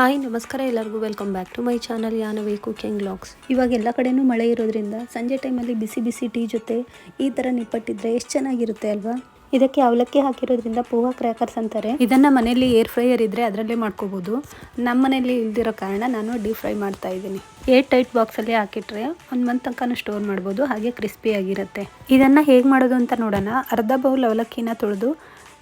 Hi, ನಮಸ್ಕಾರ ಎಲ್ಲರಿಗೂ. Welcome back to my channel ಯಾನವೇ cooking logs ಇವಾಗ ಎಲ್ಲ ಕಡೆಯೂ ಮಳೆ ಇರೋದ್ರಿಂದ ಸಂಜೆ ಟೈಮಲ್ಲಿ ಬಿಸಿ ಬಿಸಿ ಟೀ ಜೊತೆ ಈ ಥರ ನಿಪ್ಪಟ್ಟಿದ್ರೆ ಎಷ್ಟು ಚೆನ್ನಾಗಿರುತ್ತೆ ಅಲ್ವಾ? ಇದಕ್ಕೆ ಅವಲಕ್ಕಿ ಹಾಕಿರೋದ್ರಿಂದ ಪೋಹಾ ಕ್ರ್ಯಾಕರ್ಸ್ ಅಂತಾರೆ. ಇದನ್ನ ಮನೆಯಲ್ಲಿ ಏರ್ ಫ್ರೈಯರ್ ಇದ್ರೆ ಅದರಲ್ಲೇ ಮಾಡ್ಕೋಬೋದು. ನಮ್ಮ ಮನೆಯಲ್ಲಿ ಇಲ್ದಿರೋ ಕಾರಣ ನಾನು ಡೀಪ್ ಫ್ರೈ ಮಾಡ್ತಾ ಇದ್ದೀನಿ. ಏರ್ ಟೈಟ್ ಬಾಕ್ಸಲ್ಲಿ ಹಾಕಿಟ್ರೆ ಒಂದು ಮಂತ್ ತನಕನೂ ಸ್ಟೋರ್ ಮಾಡ್ಬೋದು, ಹಾಗೆ ಕ್ರಿಸ್ಪಿ ಆಗಿರುತ್ತೆ. ಇದನ್ನ ಹೇಗೆ ಮಾಡೋದು ಅಂತ ನೋಡೋಣ. ಅರ್ಧ ಬೌಲ್ ಅವಲಕ್ಕಿನ ತೊಳೆದು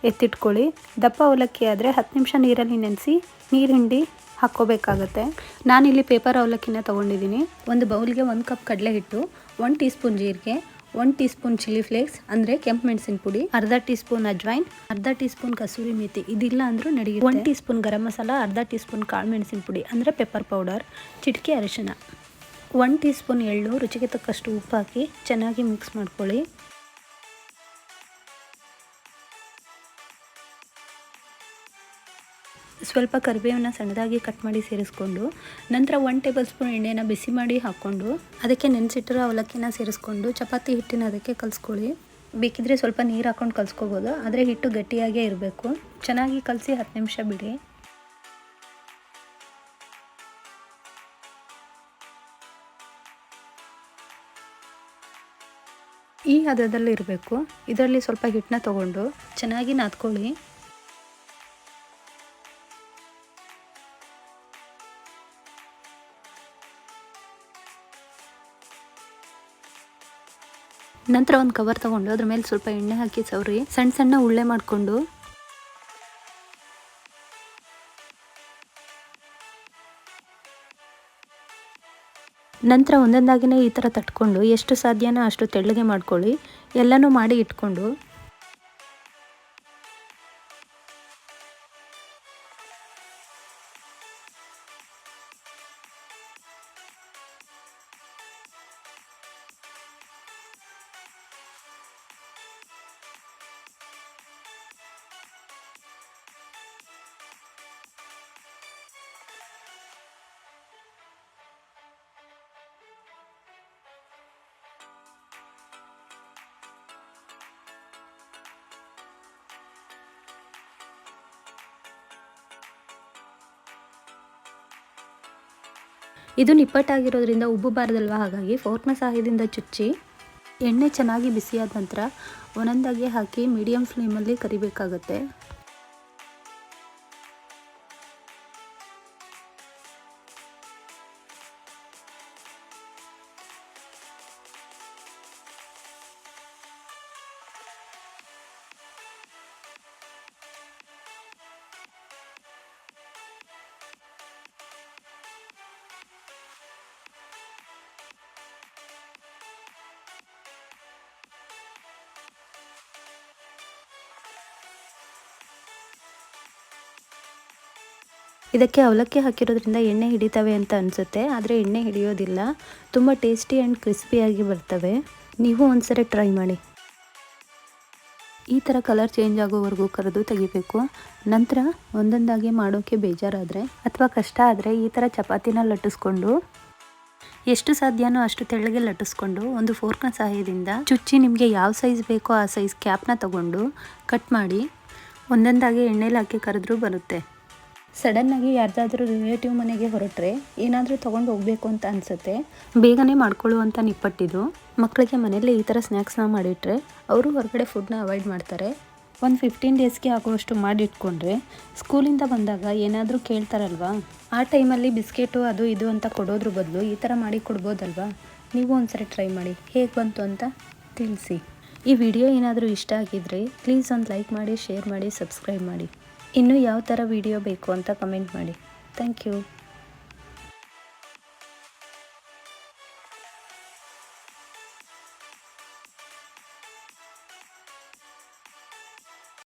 ಎತ್ತಿಟ್ಕೊಳ್ಳಿ. ದಪ್ಪ ಅವಲಕ್ಕಿ ಆದರೆ ಹತ್ತು ನಿಮಿಷ ನೀರಲ್ಲಿ ನೆನೆಸಿ, ನೀರು ಹಿಂಡಿ ಹಾಕ್ಕೋಬೇಕಾಗತ್ತೆ. ನಾನಿಲ್ಲಿ ಪೇಪರ್ ಅವಲಕ್ಕಿನ ತೊಗೊಂಡಿದ್ದೀನಿ. ಒಂದು ಬೌಲ್ಗೆ ಒಂದು ಕಪ್ ಕಡಲೆ ಹಿಟ್ಟು ಒನ್ ಟೀ ಸ್ಪೂನ್ ಜೀರಿಗೆ one teaspoon chilli flakes, ಅಂದರೆ ಕೆಂಪು ಮೆಣಸಿನ ಪುಡಿ, ಅರ್ಧ ಟೀ ಸ್ಪೂನ್ ಅಜ್ವೈನ್ ಅರ್ಧ ಟೀ ಸ್ಪೂನ್ ಕಸೂರಿ ಮೇಥಿ, ಇದಿಲ್ಲ ಅಂದರೂ ನಡೆಯುತ್ತೆ one teaspoon garam masala, ಅರ್ಧ ಟೀ ಸ್ಪೂನ್ ಕಾಳು ಮೆಣಸಿನ ಪುಡಿ, ಅಂದರೆ ಪೆಪ್ಪರ್ ಪೌಡರ್, ಚಿಟಿಕೆ ಅರಿಶಿನ ಒನ್ ಟೀ ಸ್ಪೂನ್ ಎಳ್ಳು, ರುಚಿಗೆ ತಕ್ಕಷ್ಟು ಉಪ್ಪು ಹಾಕಿ ಚೆನ್ನಾಗಿ ಮಿಕ್ಸ್ ಮಾಡ್ಕೊಳ್ಳಿ. ಸ್ವಲ್ಪ ಕರಿಬೇವನ್ನ ಸಣ್ಣದಾಗಿ ಕಟ್ ಮಾಡಿ ಸೇರಿಸ್ಕೊಂಡು ನಂತರ ಒನ್ ಟೇಬಲ್ ಸ್ಪೂನ್ ಎಣ್ಣೆನ ಬಿಸಿ ಮಾಡಿ ಹಾಕ್ಕೊಂಡು ಅದಕ್ಕೆ ನೆನೆಸಿಟ್ಟಿರೋ ಅವಲಕ್ಕಿನ ಸೇರಿಸ್ಕೊಂಡು ಚಪಾತಿ ಹಿಟ್ಟಿನ ಅದಕ್ಕೆ ಕಲಿಸ್ಕೊಳ್ಳಿ. ಬೇಕಿದ್ರೆ ಸ್ವಲ್ಪ ನೀರು ಹಾಕ್ಕೊಂಡು ಕಲಿಸ್ಕೋಬೋದು. ಆದರೆ ಹಿಟ್ಟು ಗಟ್ಟಿಯಾಗೇ ಇರಬೇಕು. ಚೆನ್ನಾಗಿ ಕಲಸಿ ಹತ್ತು ನಿಮಿಷ ಬಿಡಿ. ಈ ಹದದಲ್ಲಿ ಇರಬೇಕು ಇದರಲ್ಲಿ ಸ್ವಲ್ಪ ಹಿಟ್ಟನ್ನ ತಗೊಂಡು ಚೆನ್ನಾಗಿ ನಾದ್ಕೊಳ್ಳಿ. ನಂತರ ಒಂದು ಕವರ್ ತಗೊಂಡು ಅದ್ರ ಮೇಲೆ ಸ್ವಲ್ಪ ಎಣ್ಣೆ ಹಾಕಿ ಸವ್ರಿ. ಸಣ್ಣ ಸಣ್ಣ ಉಳ್ಳೆ ಮಾಡಿಕೊಂಡು. ನಂತರ ಒಂದೊಂದಾಗಿನೇ ಈ ಥರ ತಟ್ಕೊಂಡು ಎಷ್ಟು ಸಾಧ್ಯನೋ ಅಷ್ಟು ತೆಳ್ಳಗೆ ಮಾಡ್ಕೊಳ್ಳಿ. ಎಲ್ಲನೂ ಮಾಡಿ ಇಟ್ಕೊಂಡು. ಇದು ನಿಪ್ಪಟ್ಟಾಗಿರೋದ್ರಿಂದ ಉಬ್ಬಬಾರ್ದಲ್ವ ಹಾಗಾಗಿ ಫೋರ್ಕ್ನ ಸಹಾಯದಿಂದ ಚುಚ್ಚಿ ಎಣ್ಣೆ ಚೆನ್ನಾಗಿ ಬಿಸಿಯಾದ ನಂತರ ಒಂದೊಂದಾಗಿ ಹಾಕಿ ಮೀಡಿಯಮ್ ಫ್ಲೇಮಲ್ಲಿ ಕರಿಬೇಕಾಗತ್ತೆ. ಇದಕ್ಕೆ ಅವಲಕ್ಕಿ ಹಾಕಿರೋದ್ರಿಂದ ಎಣ್ಣೆ ಹಿಡಿತವೆ ಅಂತ ಅನಿಸುತ್ತೆ, ಆದರೆ ಎಣ್ಣೆ ಹಿಡಿಯೋದಿಲ್ಲ. ತುಂಬ ಟೇಸ್ಟಿ ಆ್ಯಂಡ್ ಕ್ರಿಸ್ಪಿಯಾಗಿ ಬರ್ತವೆ. ನೀವು ಒಂದ್ಸರಿ ಟ್ರೈ ಮಾಡಿ. ಈ ಥರ ಕಲರ್ ಚೇಂಜ್ ಆಗೋವರೆಗೂ ಕರೆದು ತೆಗಿಬೇಕು. ನಂತರ ಒಂದೊಂದಾಗಿ ಮಾಡೋಕ್ಕೆ ಬೇಜಾರಾದರೆ ಅಥವಾ ಕಷ್ಟ ಆದರೆ ಈ ಥರ ಚಪಾತಿನ ಲಟ್ಟಿಸ್ಕೊಂಡು, ಎಷ್ಟು ಸಾಧ್ಯನೋ ಅಷ್ಟು ತೆಳ್ಳಗೆ ಲಟ್ಟಿಸ್ಕೊಂಡು ಒಂದು ಫೋರ್ಕ್ನ ಸಹಾಯದಿಂದ ಚುಚ್ಚಿ ನಿಮಗೆ ಯಾವ ಸೈಜ್ ಬೇಕೋ ಆ ಸೈಜ್ ಕ್ಯಾಪ್ನ ತಗೊಂಡು ಕಟ್ ಮಾಡಿ, ಒಂದೊಂದಾಗಿ ಎಣ್ಣೆಲಿ ಹಾಕಿ ಕರೆದ್ರೂ ಬರುತ್ತೆ. ಸಡನ್ನಾಗಿ ಯಾರ್ದಾದ್ರೂ ರಿಲೇಟಿವ್ ಮನೆಗೆ ಹೊರಟ್ರೆ ಏನಾದರೂ ತೊಗೊಂಡು ಹೋಗಬೇಕು ಅಂತ ಅನಿಸುತ್ತೆ? ಬೇಗನೆ ಮಾಡ್ಕೊಳ್ಳುವಂಥ ನಿಪ್ಪಟ್ಟಿದ್ದು ಮಕ್ಕಳಿಗೆ ಮನೆಯಲ್ಲೇ ಈ ಥರ ಸ್ನ್ಯಾಕ್ಸ್ನ ಮಾಡಿಟ್ರೆ ಅವರು ಹೊರಗಡೆ ಫುಡ್ನ ಅವಾಯ್ಡ್ ಮಾಡ್ತಾರೆ. ಒಂದು ಫಿಫ್ಟೀನ್ ಡೇಸ್ಗೆ ಆಗುವಷ್ಟು ಮಾಡಿಟ್ಕೊಂಡ್ರೆ ಸ್ಕೂಲಿಂದ ಬಂದಾಗ ಏನಾದರೂ ಕೇಳ್ತಾರಲ್ವಾ? ಆ ಟೈಮಲ್ಲಿ ಬಿಸ್ಕೆಟು ಅದು ಇದು ಅಂತ ಕೊಡೋದ್ರ ಬದಲು ಈ ಥರ ಮಾಡಿ ಕೊಡ್ಬೋದಲ್ವಾ? ನೀವು ಒಂದ್ಸರಿ ಟ್ರೈ ಮಾಡಿ. ಹೇಗೆ ಬಂತು ಅಂತ ತಿಳಿಸಿ. ಈ ವಿಡಿಯೋ ಏನಾದರೂ ಇಷ್ಟ ಆಗಿದ್ರೆ ಪ್ಲೀಸ್ ಒಂದು ಲೈಕ್ ಮಾಡಿ ಶೇರ್ ಮಾಡಿ ಸಬ್ಸ್ಕ್ರೈಬ್ ಮಾಡಿ. ಇನ್ನೂ ಯಾವ ಥರ ವಿಡಿಯೋ ಬೇಕು ಅಂತ ಕಮೆಂಟ್ ಮಾಡಿ. Thank you